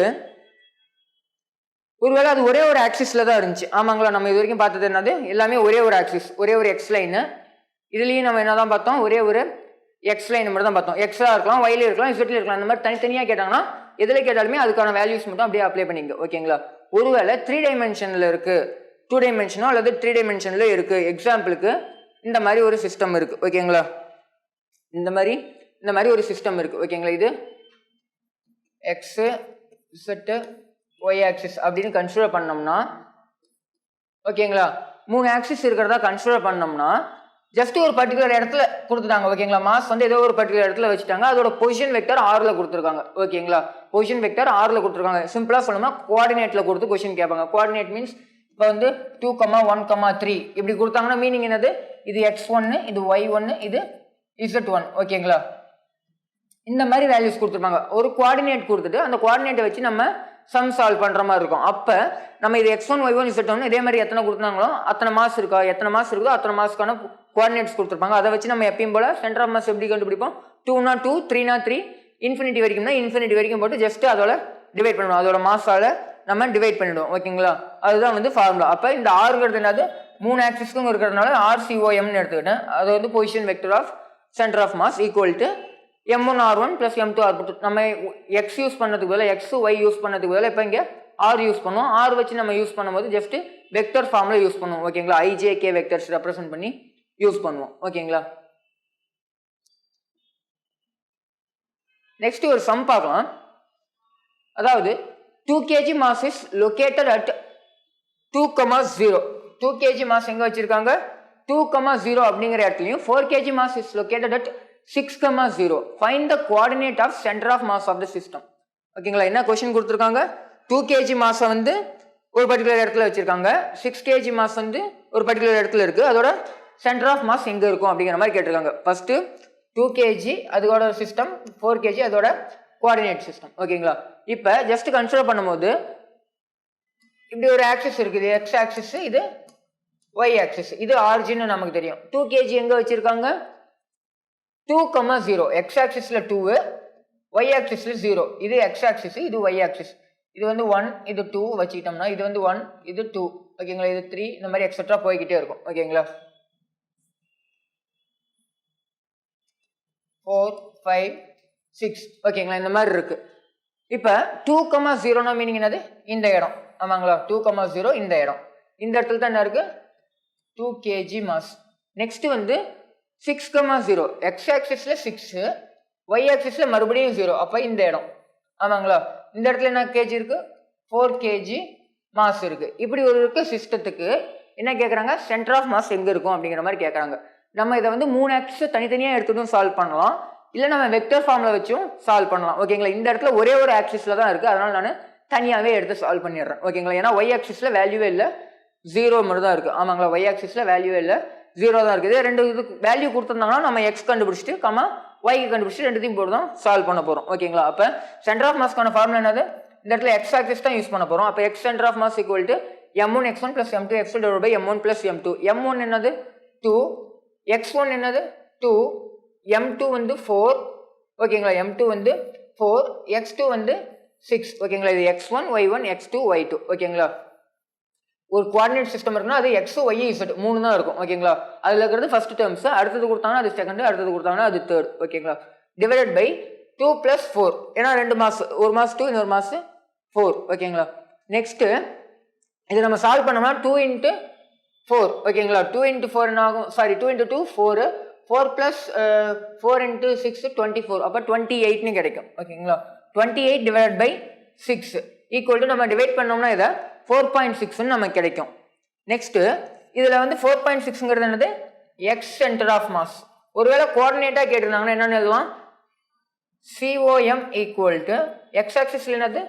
ஒருவேளை அது ஒரே ஒரு ஆக்சிஸில் தான் இருந்துச்சு. ஆமாங்களா? நம்ம இது வரைக்கும் பார்த்தது என்னது? எல்லாமே ஒரே ஒரு ஆக்சிஸ் ஒரே ஒரு எக்ஸ் லைனு இதுலேயும் நம்ம என்ன தான் பார்த்தோம்? ஒரே ஒரு எக்ஸ் லைன் மட்டும் தான் பார்த்தோம். எக்ஸ்ட்ரா இருக்கலாம் ஒயிலே இருக்கலாம் இசட்லேயும் இருக்கலாம். இந்த மாதிரி தனித்தனியாக கேட்டாங்கன்னா எதில் கேட்டாலுமே அதுக்கான வேல்யூஸ் மட்டும் அப்படியே அப்ளை பண்ணிங்க ஓகேங்களா? ஒருவேளை த்ரீ டைமென்ஷனில் இருக்குது டூ டைமென்ஷனோ அல்லது த்ரீ டைமென்ஷனில் இருக்குது எக்ஸாம்பிளுக்கு இந்த மாதிரி ஒரு சிஸ்டம் இருக்குது ஓகேங்களா இந்த மாதிரி இந்த மாதிரி ஒரு சிஸ்டம் இருக்குது ஓகேங்களா இது எக்ஸு இசட்டு ஒய் ஆக்சிஸ் அப்படின்னு கன்சிடர் பண்ணோம்னா ஓகேங்களா மூணு ஆக்சிஸ் இருக்கிறதா கன்சிடர் பண்ணோம்னா ஜஸ்ட் ஒரு பர்டிகுலர் இடத்துல கொடுத்துட்டாங்க. ஓகேங்களா மாஸ் வந்து ஏதோ ஒரு பர்டிகுலர் இடத்துல வச்சுட்டாங்க. அதோட பொசிஷன் வெக்டர் ஆறில் கொடுத்துருக்காங்க. ஓகேங்களா பொசிஷன் வெக்டர் ஆறில் கொடுத்துருக்காங்க. சிம்பிளாக சொல்லணும்னா கோஆர்டினேட்டில் கொடுத்து கொஷின் கேட்பாங்க. கோஆர்டினேட் மீன்ஸ் இப்போ வந்து two comma one comma three இப்படி கொடுத்தாங்கன்னா மீனிங் என்னது? இது எக்ஸ் ஒன்று இது ஒய் ஒன்று இது இசட் ஒன் ஓகேங்களா இந்த மாதிரி வேல்யூஸ் கொடுத்துருப்பாங்க. ஒரு கோஆர்டினேட் கொடுத்துட்டு அந்த கோஆர்டினேட்டை வச்சு நம்ம சம் சால்வ் பண்ணுற மாதிரி இருக்கும். அப்போ நம்ம இது x one y one z one இதே மாதிரி எத்தனை கொடுத்தாங்களோ அத்தனை மாஸ் இருக்கா எத்தனை மாஸ் இருக்குதோ அத்தனை மாஸ்க்கான கோஆர்டினேட்ஸ் கொடுத்துருப்பாங்க. அதை வச்சு நம்ம எப்பயும் போல் சென்டர் ஆஃப் மாஸ் எப்படி கண்டுபிடிப்போம்? டூனா டூ த்ரீனா த்ரீ இன்ஃபினிட்டி வரைக்கும் தான் இன்ஃபினிட்டி வரைக்கும் போட்டு ஜஸ்ட் அதோட டிவைட் பண்ணுவோம் அதோட மாஸால் நம்ம டிவைட் பண்ணிடுவோம் ஓகேங்களா அதுதான் வந்து ஃபார்முலா அப்போ இந்த ஆறுங்கிறது என்னது? மூணு ஆக்சிஸ்க்கும் இருக்கிறதுனால ஆர்சிஓஎம்னு எடுத்துக்கிட்டேன். அது வந்து position vector of centre of mass equal to m one r one plus m two r two நம்ம எக்ஸ் யூஸ் பண்ணதுக்கு பதிலாக எக்ஸ் ஒய் யூஸ் பண்ணதுக்கு பதிலாக இப்போ இங்கே ஆர் யூஸ் பண்ணுவோம். ஆர் வச்சு நம்ம யூஸ் பண்ணும்போது ஜஸ்ட் வெக்டர் ஃபார்மில் யூஸ் பண்ணுவோம் ஓகேங்களா i j k vectors represent பண்ணி யூஸ் பண்ணுவோம் ஓகேங்களா நெக்ஸ்ட் ஒரு சம் பார்க்கலாம். அதாவது two k g mass is located at two comma zero two k g mass எங்கே வச்சுருக்காங்க? டூ கமா ஜீரோ அப்படிங்கிற இடத்துலையும் four k g mass is located at six comma zero fine the coordinate of centre of mass of the system ஓகேங்களா என்ன கொஷின் கொடுத்துருக்காங்க? டூ கேஜி மாஸை வந்து ஒரு பர்டிகுலர் இடத்துல வச்சுருக்காங்க. சிக்ஸ் கேஜி மாஸ் வந்து ஒரு பர்டிகுலர் இடத்துல இருக்குது அதோட சென்டர் ஆஃப் மாஸ் எங்கே இருக்கும் அப்படிங்கிற மாதிரி கேட்டிருக்காங்க. ஃபஸ்ட்டு டூ கேஜி அதோட சிஸ்டம் ஃபோர் கேஜி அதோட கோஆர்டினேட் சிஸ்டம் ஓகேங்களா? இப்போ ஜஸ்ட் கன்சிடர் பண்ணும்போது இப்படி ஒரு ஆக்சிஸ் இருக்குது எக்ஸ் ஆக்சிஸ் இது ஒய் ஆக்சிஸ் இது ஆர்ஜின்னு நமக்கு தெரியும். டூ கேஜி எங்கே வச்சுருக்காங்க? டூ கம்மா ஜீரோ எக்ஸ் ஆக்சிஸில் டூவு ஒய் ஆக்சிஸில் ஜீரோ இது எக்ஸ் ஆக்சிஸ் இது ஒய் ஆக்சிஸ் இது வந்து ஒன் இது டூ வச்சுக்கிட்டோம்னா இது வந்து ஒன் இது டூ ஓகேங்களா? இது த்ரீ இந்த மாதிரி எக்ஸட்ரா போய்கிட்டே இருக்கும் ஓகேங்களா? ஃபோர் ஃபைவ் சிக்ஸ் ஓகேங்களா இந்த மாதிரி இருக்கு. இப்போ டூ கமா ஜீரோனா மீனிங் என்னது? இந்த இடம். ஆமாங்களா? டூ கமா ஜீரோ இந்த இடம். இந்த இடத்துல தான் என்ன இருக்கு? Two k g mass next வந்து சிக்ஸ் கமா ஜீரோ எக்ஸ் ஆக்சிஸில் சிக்ஸு ஒய் ஆக்சிஸில் மறுபடியும் ஜீரோ அப்போ இந்த இடம். ஆமாங்களா? இந்த இடத்துல என்ன கேஜி இருக்கு? ஃபோர் கேஜி மாஸ் இருக்கு. இப்படி ஒரு இருக்க சிஸ்டத்துக்கு என்ன கேட்குறாங்க சென்டர் ஆஃப் மாஸ் எங்கே இருக்கும் அப்படிங்கிற மாதிரி கேட்குறாங்க நம்ம இதை வந்து மூணு ஆக்சிஸை தனித்தனியாக எடுத்துகிட்டும் சால்வ் பண்ணலாம். இல்லை நம்ம வெக்டர் ஃபார்மில் வச்சும் சால்வ் பண்ணலாம். ஓகேங்களா இந்த இடத்துல ஒரே ஒரு ஆக்சிஸில் தான் இருக்குது அதனால் நான் தனியாகவே எடுத்து சால்வ் பண்ணிடுறேன். ஓகேங்களா ஏன்னா ஒய் ஆக்சிஸில் வேல்யூவே இல்லை ஜீரோ மட்டும் தான் இருக்குது ஆமாங்களா ஒய் ஆக்சிஸில் வேல்யூவே இல்லை ஜீரோ தான் இருக்குது ரெண்டு இதுக்கு வேல்யூ கொடுத்துருந்தாங்கன்னா நம்ம எக்ஸ் கண்டுபிடிச்சிட்டு கமா ஒய்க்கு கண்டுபிடிச்சிட்டு ரெண்டுத்தையும் போட்டு தான் சால்வ் பண்ண போகிறோம் ஓகேங்களா அப்போ சென்டர் ஆஃப் மாஸ்க்கான ஃபார்முலா என்னது? இந்த இடத்துல எக்ஸ் ஆக்சிஸ் தான் யூஸ் பண்ண போகிறோம் அப்போ x centre of mass equal to m one x one plus m two x two by m one plus m two m one என்னது? டூ எக்ஸ் ஒன் என்னது? டூ எம் டூ வந்து ஃபோர் ஓகேங்களா எம் டூ வந்து ஃபோர் எக்ஸ் டூ வந்து சிக்ஸ் ஓகேங்களா இது x one y one x two y two ஓகேங்களா ஒரு குவாடினேட் சிஸ்டம் இருக்குன்னா அது எக்ஸ் ஒய் இசட் மூணு தான் இருக்கும் ஓகேங்களா அதில் இருக்கிறது ஃபர்ஸ்ட் டேர்ம்ஸ் அடுத்தது கொடுத்தாங்கன்னா அது செகண்ட் அடுத்தது கொடுத்தாங்கன்னா அது தேர்ட் ஓகேங்களா divided by two plus four ஏன்னா ரெண்டு மாதம் ஒரு மாதம் டூ இன்னொரு மாதம் ஃபோர் ஓகேங்களா நெக்ஸ்ட்டு இது நம்ம சால்வ் பண்ணோம்னா டூ இன்ட்டு ஃபோர் ஓகேங்களா டூ இன்ட்டு ஃபோர் என்ன ஆகும் sorry two into two four four plus four into six twenty four அப்போ டுவெண்ட்டி எயிட்னு கிடைக்கும். ஓகேங்களா? Twenty eight divide by six equal to நம்ம டிவைட் பண்ணோம்னா இதை ஃபோர் பாயிண்ட் சிக்ஸ்னு நமக்கு கிடைக்கும். நெக்ஸ்ட்டு இதில் வந்து ஃபோர் பாயிண்ட் சிக்ஸுங்கிறது என்னது? எக்ஸ் சென்டர் ஆஃப் மாஸ் ஒருவேளை கோஆர்டினேட்டாக கேட்டிருந்தாங்கன்னா என்னென்னு எழுதுவோம் சிஓஎம் ஈக்குவல் டு எக்ஸ் ஆக்சிஸில் என்னது?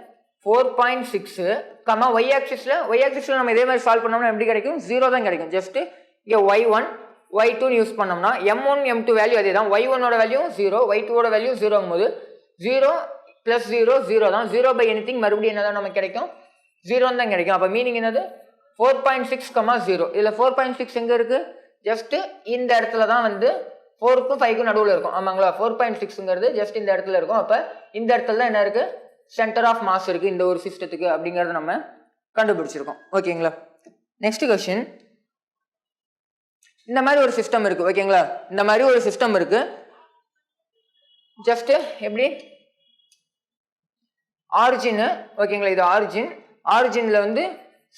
Four point six comma y ஆக்சிஸில் Y ஆக்சிஸில் நம்ம இதே மாதிரி சால்வ் பண்ணோம்னா எப்படி கிடைக்கும்? ஜீரோ தான் கிடைக்கும். ஜஸ்ட்டு இங்கே ஒய் ஒன் ஒய் டூன்னு யூஸ் பண்ணோம்னா m one m two value அதே தான் ஒய் ஒன்னோட வேல்யூ ஜீரோ ஒய் டூவோட வேல்யூ ஜீரோங்கும் போது ஜீரோ ப்ளஸ் ஜீரோ ஜீரோ தான். ஜீரோ பை எனி திங் மறுபடியும் என்ன தான் நமக்கு கிடைக்கும்? ஜீரோன்னு தான் கிடைக்கும். அப்போ மீனிங் என்னது? Four point six comma zero இதில் ஃபோர் பாயிண்ட் சிக்ஸ் எங்கே இருக்குது ஜஸ்ட்டு இந்த இடத்துல தான் வந்து ஃபோருக்கும் ஃபைவ்க்கும் நடுவில் இருக்கும். ஆமாங்களா ஃபோர் பாயிண்ட் சிக்ஸுங்கிறது ஜஸ்ட் இந்த இடத்துல இருக்கும். அப்போ இந்த இடத்துல தான் என்ன இருக்குது சென்டர் ஆஃப் மாஸ் இருக்குது இந்த ஒரு சிஸ்டத்துக்கு அப்படிங்கிறத நம்ம கண்டுபிடிச்சிருக்கோம். ஓகேங்களா நெக்ஸ்ட் கொஷின் இந்த மாதிரி ஒரு சிஸ்டம் இருக்குது ஓகேங்களா இந்த மாதிரி ஒரு சிஸ்டம் இருக்குது ஜஸ்ட்டு எப்படி? ஆரிஜின் ஓகேங்களா இது ஆரிஜின் ஆரிஜினில் வந்து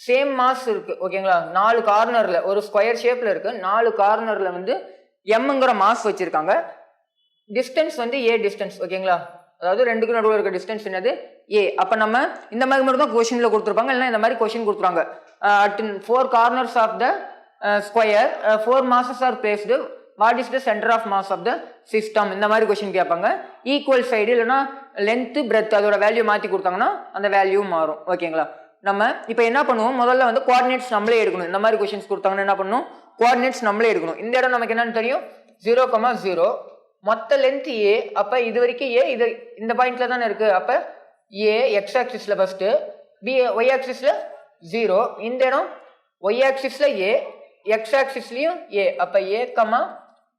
சேம் மாஸ் இருக்கு ஓகேங்களா நாலு கார்னரில் ஒரு ஸ்கொயர் ஷேப்பில் இருக்கு. நாலு கார்னரில் வந்து எம்ங்கிற மாஸ் வச்சுருக்காங்க. டிஸ்டன்ஸ் வந்து ஏ டிஸ்டன்ஸ் ஓகேங்களா அதாவது ரெண்டுக்கும் நடுவில் இருக்க டிஸ்டன்ஸ் என்னது? ஏ அப்போ நம்ம இந்த மாதிரி மட்டும் தான் கொஷினில் கொடுத்துருப்பாங்க. இல்லைன்னா இந்த மாதிரி கொஷின் கொடுத்துருவாங்க. At four corners of the square four masses are placed what is the centre of mass of the system இந்த மாதிரி கொஷின் கேட்பாங்க. ஈக்குவல் சைடு இல்லைன்னா லென்த்து பிரெத் அதோட வேல்யூ மாற்றி கொடுத்தாங்கன்னா அந்த வேல்யூ மாறும். ஓகேங்களா நம்ம இப்போ என்ன பண்ணுவோம்? முதல்ல வந்து கோஆர்டினேட்ஸ் நம்மளே எடுக்கணும். இந்த மாதிரி கொஷின்ஸ் கொடுத்தாங்கன்னா என்ன பண்ணணும்? கோஆர்டினேட்ஸ் நம்மளே எடுக்கணும். இந்த இடம் நமக்கு என்னன்னு தெரியும்? ஜீரோ கமா ஜீரோ மொத்த லென்த் ஏ அப்போ இது வரைக்கும் ஏ இது இந்த பாயிண்ட்ல தானே இருக்குது அப்போ ஏ எக்ஸ் ஆக்சிஸில் ஃபஸ்ட்டு பி ஒய் ஆக்சிஸில் ஜீரோ இந்த இடம் ஒய் ஆக்சிஸில் ஏ எக்ஸ் ஆக்சிஸ்லையும் ஏ அப்போ ஏ கமா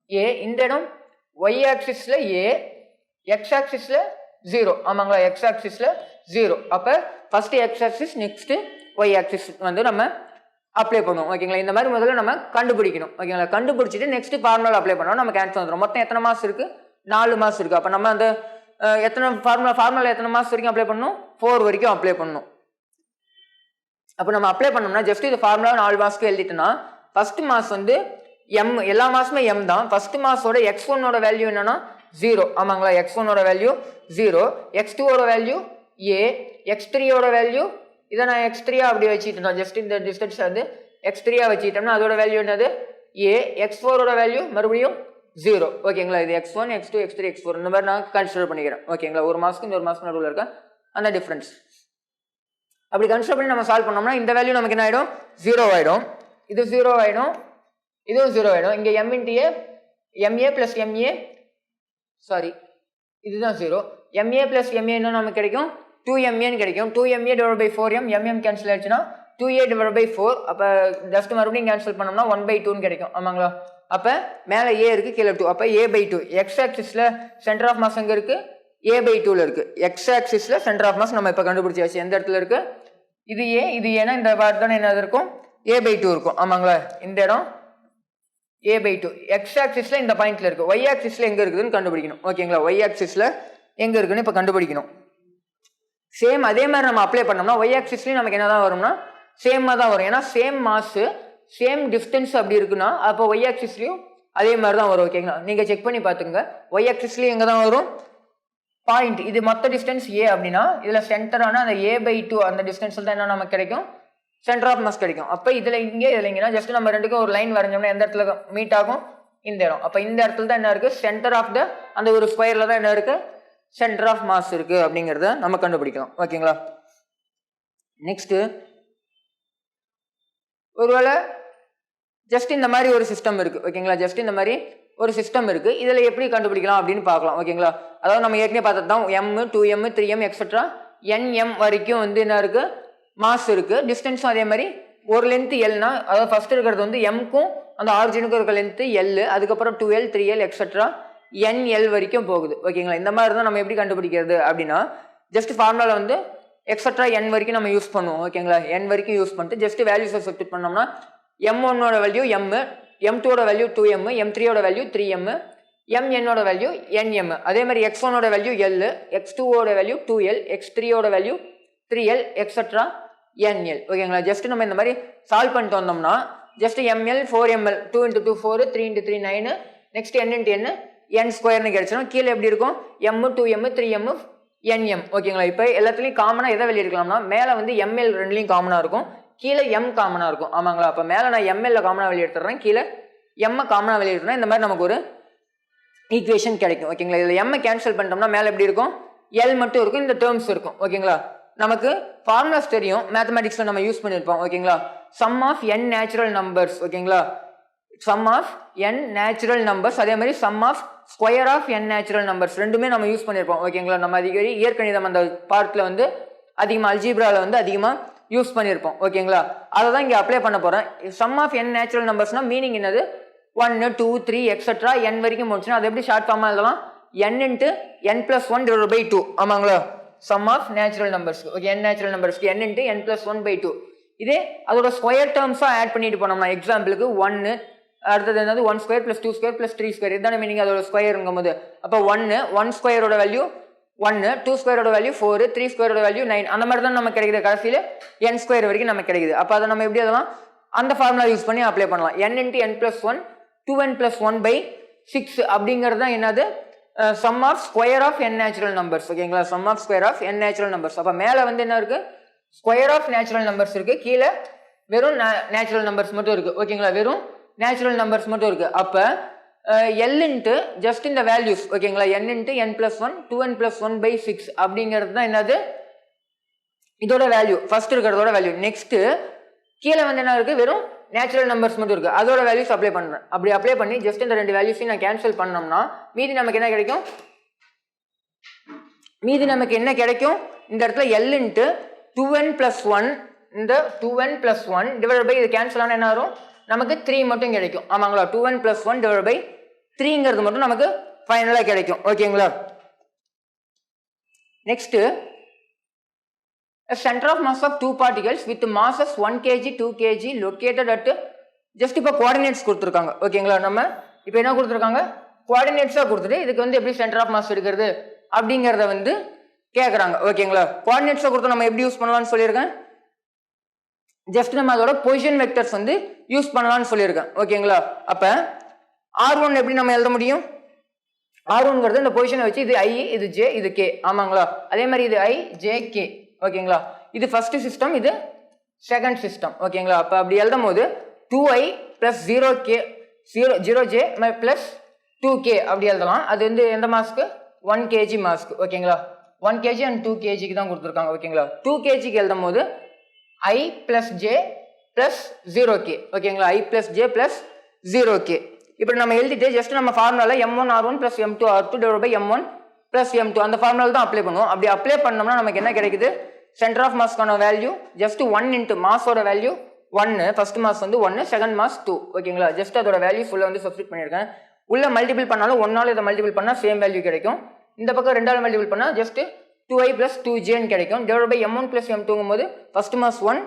ஏ இந்த இடம் ஒய் ஆக்சிஸில் ஏ எக்ஸ் ஆக்சிஸில் ஜீரோ ஆமாங்களா? எக்ஸ் ஆக்சிஸில் ஜீரோ அப்போ first x axis next y axis வந்து நம்ம அப்ளை பண்ணுவோம். ஓகேங்களா இந்த மாதிரி முதல்ல நம்ம கண்டுபிடிக்கணும். ஓகேங்களா கண்டுபிடிச்சிட்டு நெக்ஸ்ட் ஃபார்முலா அப்ளை பண்ணோம் நமக்கு ஆன்சர் வந்துடும் மொத்தம் எத்தனை மாதம் இருக்குது நாலு மாதம் இருக்குது அப்போ நம்ம அந்த எத்தனை ஃபார்முலா ஃபார்முலா எத்தனை மாதம் வரைக்கும் அப்ளை பண்ணணும்? ஃபோர் வரைக்கும் அப்ளை பண்ணணும். அப்போ நம்ம அப்ளை பண்ணோம்னா ஜஸ்ட் இது ஃபார்முலா நாலு மாதத்துக்கு எழுதிட்டோம்னா ஃபர்ஸ்ட் மாஸ் வந்து எம் எல்லா மாதமும் எம் தான். ஃபர்ஸ்ட் மாஸோட எக்ஸ் ஒன்னோட வேல்யூ என்னன்னா ஜீரோ ஆமாங்களா? எக்ஸ் ஒன்னோட வேல்யூ ஜீரோ எக்ஸ் டூவோட வேல்யூ ஏ எக்ஸ் த்ரீயோட வேல்யூ இதை நான் எக்ஸ் த்ரீயா அப்படி வச்சுட்டேன் ஜஸ்ட் இந்த டிஸ்டன்ஸ் வந்து எக்ஸ் த்ரீயா வச்சுட்டோம்னா அதோட வேல்யூ என்னது? ஏ எக்ஸ் ஃபோரோட வேல்யூ மறுபடியும் ஜீரோ ஓகேங்களா? இது x one x two x three x four இந்த மாதிரி நான் கன்சிடர் பண்ணிக்கிறேன். ஓகேங்களா? ஒரு மாதத்துக்கு இந்த ஒரு மாதத்துக்கு நடுவில் இருக்க? அந்த டிஃப்ரென்ஸ் அப்படி கன்சிடர் பண்ணி நம்ம சால்வ் பண்ணோம்னா இந்த வேல்யூ நமக்கு என்ன ஆகிடும் ஜீரோ ஆகிடும் இது ஜீரோ ஆகிடும் இதுவும் ஜீரோ ஆகிடும் இங்கே m m a plus m a sorry இதுதான் zero m a plus m a என்ன நமக்கு கிடைக்கும். டூ எம்ஏன்னு கிடைக்கும். Two m a divide by four m m m cancel ஆயிடுச்சுன்னா two a divide by four அப்போ ஜஸ்ட் மறுபடியும் கேன்சல் பண்ணோம்னா ஒன் பை டூன்னு கிடைக்கும். ஆமாங்களா? அப்போ மேலே ஏ இருக்குது கீழே டூ அப்போ ஏ பை டூ எக்ஸ் ஆக்சிஸில் சென்டர் ஆஃப் மாஸ் எங்கே இருக்குது ஏ பை டூவில் இருக்குது எக்ஸ் ஆக்சிஸில் சென்டர் ஆஃப் மாஸ் நம்ம இப்போ கண்டுபிடிச்சாச்சு. எந்த இடத்துல இருக்குது இது ஏ இது ஏன்னா இந்த வார்த்தை என்னது இருக்கும்? ஏ பை டூ இருக்கும். ஆமாங்களா? இந்த இடம் ஏ பை டூ எக்ஸ் ஆக்சிஸில் இந்த பாயிண்ட்டில் இருக்குது ஒய் ஆக்சிஸில் எங்கே இருக்குதுன்னு கண்டுபிடிக்கணும். ஓகேங்களா ஒய் ஆக்சிஸில் எங்கே இருக்குன்னு இப்போ கண்டுபிடிக்கணும். சேம் அதே மாதிரி நம்ம அப்ளை பண்ணோம்னா ஒய் ஆக்சிஸ்லேயும் நமக்கு என்ன தான் வரும்னா சேமாக தான் வரும். ஏன்னா சேம் மாஸு சேம் டிஸ்டன்ஸ் அப்படி இருக்குன்னா அப்போ ஒய் ஆக்சிஸ்லேயும் அதே மாதிரி தான் வரும். ஓகேங்களா நீங்கள் செக் பண்ணி பார்த்துங்க ஒய் ஆக்சிஸ்லேயும் எங்கே தான் வரும்? பாயிண்ட் இது மொத்த டிஸ்டன்ஸ் ஏ அப்படின்னா இதில் சென்டரான அந்த ஏ பை டூ அந்த டிஸ்டன்ஸில் தான் என்ன நமக்கு கிடைக்கும்? சென்டர் ஆஃப் மாஸ் கிடைக்கும். அப்போ இதில் இங்கே இதில் இங்கேனா ஜஸ்ட் நம்ம ரெண்டுக்கும் ஒரு லைன் வரைஞ்சோம்னா எந்த இடத்துல மீட் ஆகும்? இந்த இடம். அப்போ இந்த இடத்துல தான் என்ன இருக்குது சென்டர் ஆஃப் த அந்த ஒரு ஸ்கொயரில் தான் என்ன இருக்குது சென்டர் ஆஃப் மாஸ் இருக்குது அப்படிங்கிறத நம்ம கண்டுபிடிக்கலாம். ஓகேங்களா? நெக்ஸ்ட்டு ஒருவேளை ஜஸ்ட் இந்த மாதிரி ஒரு சிஸ்டம் இருக்குது ஓகேங்களா? ஜஸ்ட் இந்த மாதிரி ஒரு சிஸ்டம் இருக்குது இதில் எப்படி கண்டுபிடிக்கலாம் அப்படின்னு பார்க்கலாம். ஓகேங்களா? அதாவது நம்ம ஏற்கனவே பார்த்தது தான் m two m three m extra n m வரைக்கும் வந்து என்ன இருக்குது மாஸ் இருக்குது டிஸ்டன்ஸும் அதே மாதிரி ஒரு லென்த்து எல்னா அதாவது ஃபர்ஸ்ட் இருக்கிறது வந்து எம்க்கும் அந்த ஆரிஜினுக்கும் இருக்க லென்த்து எல் அதுக்கப்புறம் two l three l extra n l வரைக்கும் போகுது. ஓகேங்களா இந்த மாதிரி தான் நம்ம எப்படி கண்டுபிடிக்கிறது அப்படின்னா ஜஸ்ட் ஃபார்முலாவில் வந்து எக்ஸட்ரா என் வரைக்கும் நம்ம யூஸ் பண்ணுவோம். ஓகேங்களா என் வரைக்கும் யூஸ் பண்ணிட்டு ஜஸ்ட் வேல்யூஸை சப்ஸ்டிட் பண்ணோம்னா எம் ஒன்னோட வேல்யூ எம் எம் டூவோட வேல்யூ டூ எம் எம் த்ரீயோட வேல்யூ த்ரீ எம் எம் என்னோட வேல்யூ என்எம் அதே மாதிரி எக்ஸ் ஒனோட வேல்யூ எல் எக்ஸ் டூவோட வேல்யூ டூ எல் எக்ஸ் த்ரீயோட value three l extra n l. ஓகேங்களா? ஜஸ்ட் நம்ம இந்த மாதிரி சால்வ் பண்ணிட்டு வந்தோம்னா just m l four m l two into two four three into three nine next n into n n ஸ்கொயர்னு கிடைச்சிடும் கீழே எப்படி இருக்கும்? M two m three m n m ஓகேங்களா? இப்போ எல்லாத்துலேயும் காமனாக எதை வெளியிருக்கலாம்னா மேலே வந்து எம்எல் ரெண்டுலேயும் காமனாக இருக்கும். கீழே எம் காமனாக இருக்கும். ஆமாங்களா? அப்போ மேலே நான் எம்எல்ல காமனாக வெளியெடுத்துறேன் கீழே எம்மை காமனாக வெளியிடுறேன் இந்த மாதிரி நமக்கு ஒரு ஈக்குவேஷன் கிடைக்கும். ஓகேங்களா? இதில் எம்மை கேன்சல் பண்ணிட்டோம்னா மேலே எப்படி இருக்கும்? எல் மட்டும் இருக்கும். இந்த டேர்ம்ஸ் இருக்கும். ஓகேங்களா? நமக்கு ஃபார்முலாஸ் தெரியும். மேத்தமெட்டிக்ஸில் நம்ம யூஸ் பண்ணியிருப்போம் ஓகேங்களா sum of n natural numbers ஓகேங்களா sum of n natural numbers அதே மாதிரி sum of square of n natural numbers ரெண்டுமே நம்ம யூஸ் பண்ணியிருப்போம் ஓகேங்களா நம்ம அதிகரி இயற்கணிதம் அந்த பார்ட்டில் வந்து அதிகமாக அல்ஜீப்ராவில் வந்து அதிகமாக யூஸ் பண்ணியிருப்போம் ஓகேங்களா அதை தான் இங்கே அப்ளை பண்ண போகிறேன் சம் ஆஃப் என் நேச்சுரல் நம்பர்ஸ்னால் மீனிங் என்னது? ஒன்று டூ த்ரீ எக்ஸட்ரா என் வரைக்கும் முடிச்சுன்னா அது எப்படி ஷார்ட் ஃபார்மாக எழுதலாம்? N into n plus one divide by two ஆமாங்களா? Sum of natural நம்பர்ஸ்க்கு okay n natural நம்பர்ஸ்க்கு n into n plus one by two இதே அதோட ஸ்கொயர் டேர்ம்ஸாக ஆட் பண்ணிட்டு போனோம்னா எக்ஸாம்பிளுக்கு ஒன்று அடுத்தது என்னது? One square plus two square plus three square இதுதானே மீனிங் அதோட ஸ்கொயருங்கும் போது அப்போ ஒன்று ஒன் ஸ்கொயரோட வேல்யூ ஒன்று டூ ஸ்கொயரோட வேல்யூ ஃபோர் த்ரீ ஸ்கொயரோட வேல்யூ நைன் அந்த மாதிரி தான் நமக்கு கிடைக்குது. கடைசியில் என் ஸ்கொயர் வரைக்கும் நமக்கு கிடைக்குது. அப்போ அதை நம்ம எப்படி அதெல்லாம் அந்த ஃபார்முலா யூஸ் பண்ணி அப்ளை பண்ணலாம். N into n plus one two n plus one by six அப்படிங்கிறது தான் என்னது? Sum of square of n natural numbers ஓகேங்களா sum of square of n natural numbers அப்போ மேலே வந்து என்ன இருக்கு? ஸ்கொயர் ஆஃப் நேச்சுரல் நம்பர்ஸ் இருக்கு. கீழே வெறும் நேச்சுரல் நம்பர்ஸ் மட்டும் இருக்கு. ஓகேங்களா வெறும் நேச்சுரல் நம்பர்ஸ் மட்டும் இருக்கு. அப்போ எல் இன்ட்டு ஜஸ்ட் இந்த வேல்யூஸ் ஓகேங்களா n into n plus one two n plus one by six அப்படிங்கிறது தான் என்னது? இதோட வேல்யூ ஃபர்ஸ்ட் இருக்கிறதோட வேல்யூ நெக்ஸ்ட்டு கீழே வந்து என்ன இருக்கு? வெறும் நேச்சுரல் நம்பர்ஸ் மட்டும் இருக்குது அதோட வேல்யூஸ் அப்ளை பண்ணுறேன் அப்படி அப்ளை பண்ணி ஜஸ்ட் இந்த ரெண்டு வேல்யூஸையும் நான் கேன்சல் பண்ணோம்னா மீதி நமக்கு என்ன கிடைக்கும்? மீதி நமக்கு என்ன கிடைக்கும்? இந்த இடத்துல l into two n plus one இந்த two n plus one divide by இது கேன்சல் ஆனால் என்ன வரும்? நமக்கு த்ரீ மட்டும் கிடைக்கும். ஆமாங்களா? Two n plus one divide by த்ரீங்கிறது மட்டும் நமக்கு ஃபைனலாக கிடைக்கும். ஓகேங்களா next a center of mass of two particles with masses 1 kg 2 kg located at just இப்போ coordinates கொடுத்துருக்காங்க. ஓகேங்களா நம்ம இப்போ என்ன கொடுத்துருக்காங்க? கோஆர்டினேட்ஸாக கொடுத்துட்டு இதுக்கு வந்து எப்படி சென்டர் ஆஃப் மாஸ் எடுக்கிறது அப்படிங்கிறத வந்து கேட்குறாங்க ஓகேங்களா கோஆர்டினேட்ஸாக கொடுத்து நம்ம எப்படி யூஸ் பண்ணலாம்னு சொல்லியிருக்கேன்? ஜஸ்ட் நம்ம அதோட பொசிஷன் வெக்டர்ஸ் வந்து யூஸ் பண்ணலாம்னு சொல்லியிருக்கேன். ஓகேங்களா அப்போ ஆர் ஒன் எப்படி நம்ம எழுத முடியும்? ஆர் ஒன்ங்கிறது இந்த பொசிஷனை வச்சு இது ஐ இது ஜே இது கே ஆமாங்களா? அதே மாதிரி இது ஐ ஜே கே ஓகேங்களா? இது ஃபர்ஸ்ட் சிஸ்டம் இது செகண்ட் சிஸ்டம் ஓகேங்களா? அப்போ அப்படி எழுதும் போது two I plus zero K zero zero J plus two K அப்படி எழுதலாம். அது வந்து எந்த மாஸ்க்கு ஒன் கேஜி மாஸ்க்கு ஓகேங்களா? ஒன் கேஜி அண்ட் டூ கேஜிக்கு தான் கொடுத்துருக்காங்க. ஓகேங்களா? டூ கேஜிக்கு எழுதும் போது I plus J plus zero K ஓகேங்களா? I plus J plus zero K இப்போ நம்ம எழுதிட்டு ஜஸ்ட் நம்ம ஃபார்முலாவில் M one R one plus M two R two divide by M one plus M two அந்த ஃபார்முலா தான் அப்ளை பண்ணுவோம். அப்படி அப்ளை பண்ணோம்னா நமக்கு என்ன கிடைக்குது? சென்டர் ஆஃப் மாஸ்க்கான வேல்யூ ஜஸ்ட் ஒன் இன்ட்டு மாஸோட வேல்யூ ஒன்று ஃபர்ஸ்ட் மாஸ் வந்து ஒன்று செகண்ட் மாஸ் டூ ஓகேங்களா ஜஸ்ட் அதோட வேல்யூ ஃபுல்லாக வந்து சப்ஸ்டிட் பண்ணியிருக்கேன். உள்ள மல்டிபிள் பண்ணாலும் ஒன்னால இதை மல்டிபிள் பண்ணால் சேம் வேல்யூ கிடைக்கும். இந்த பக்கம் ரெண்டாவது மல்டிபிள் பண்ணால் just two I plus two ஜேன்னு கிடைக்கும். Divide by M one plus M டூங்கும் போது first mass one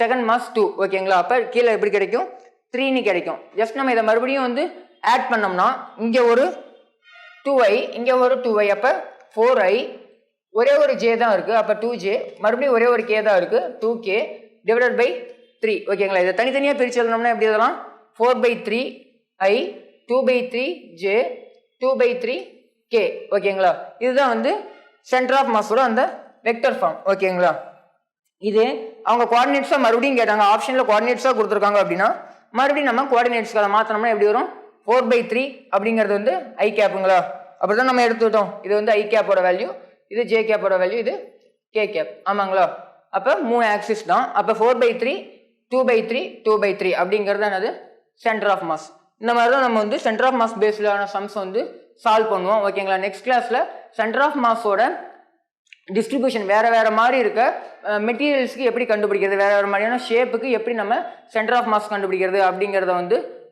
second mass two ஓகேங்களா அப்போ கீழே எப்படி கிடைக்கும்? த்ரீன்னு கிடைக்கும். ஜஸ்ட் நம்ம இதை மறுபடியும் வந்து ஆட் பண்ணோம்னா இங்கே ஒரு டூ ஐ இங்கே ஒரு டூ ஐ அப்போ ஃபோர் ஐ ஒரே ஒரு ஜே தான் இருக்குது அப்போ டூ ஜே மறுபடியும் ஒரே ஒரு கே தான் இருக்குது two K divided by three ஓகேங்களா இதை தனித்தனியாக பிரித்து எழுதணும்னா எப்படி எழுதலாம்? Four by three I two by three J two by three K ஓகேங்களா இதுதான் வந்து சென்டர் ஆஃப் மாஸோட அந்த வெக்டர் ஃபார்ம் ஓகேங்களா இது அவங்க கோஆர்டினேட்ஸாக மறுபடியும் கேட்டாங்க. ஆப்ஷனில் கோஆர்டினேட்ஸாக கொடுத்துருக்காங்க அப்படின்னா மறுபடியும் நம்ம கோஆர்டினேட்ஸ்க்கு அதை மாற்றினோம்னா எப்படி வரும்? ஃபோர் பை த்ரீ அப்படிங்கிறது வந்து ஐ கேப்புங்களா அப்படி தான் நம்ம எடுத்துக்கிட்டோம். இது வந்து ஐ கேப்போட வேல்யூ இது ஜே கேப்போட வேல்யூ இது கே கேப் ஆமாங்களா? அப்போ மூணு ஆக்சிஸ் தான். அப்போ four by three two by three two by three அப்படிங்கிறது என்னது? சென்டர் ஆஃப் மாஸ் இந்த மாதிரி தான் நம்ம வந்து சென்டர் ஆஃப் மாஸ் பேஸ்டான சம்ஸ் வந்து சால்வ் பண்ணுவோம். ஓகேங்களா நெக்ஸ்ட் கிளாஸில் சென்டர் ஆஃப் மாஸோட டிஸ்ட்ரிபியூஷன் வேறு வேறு மாதிரி இருக்க மெட்டீரியல்ஸ்க்கு எப்படி கண்டுபிடிக்கிறது? வேறு வேறு மாதிரியான ஷேப்புக்கு எப்படி நம்ம சென்டர் ஆஃப் மாஸ் கண்டுபிடிக்கிறது அப்படிங்கிறத வந்து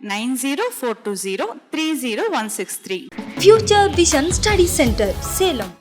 nine zero four two zero three zero one six three Future Vision Study Center, Salem.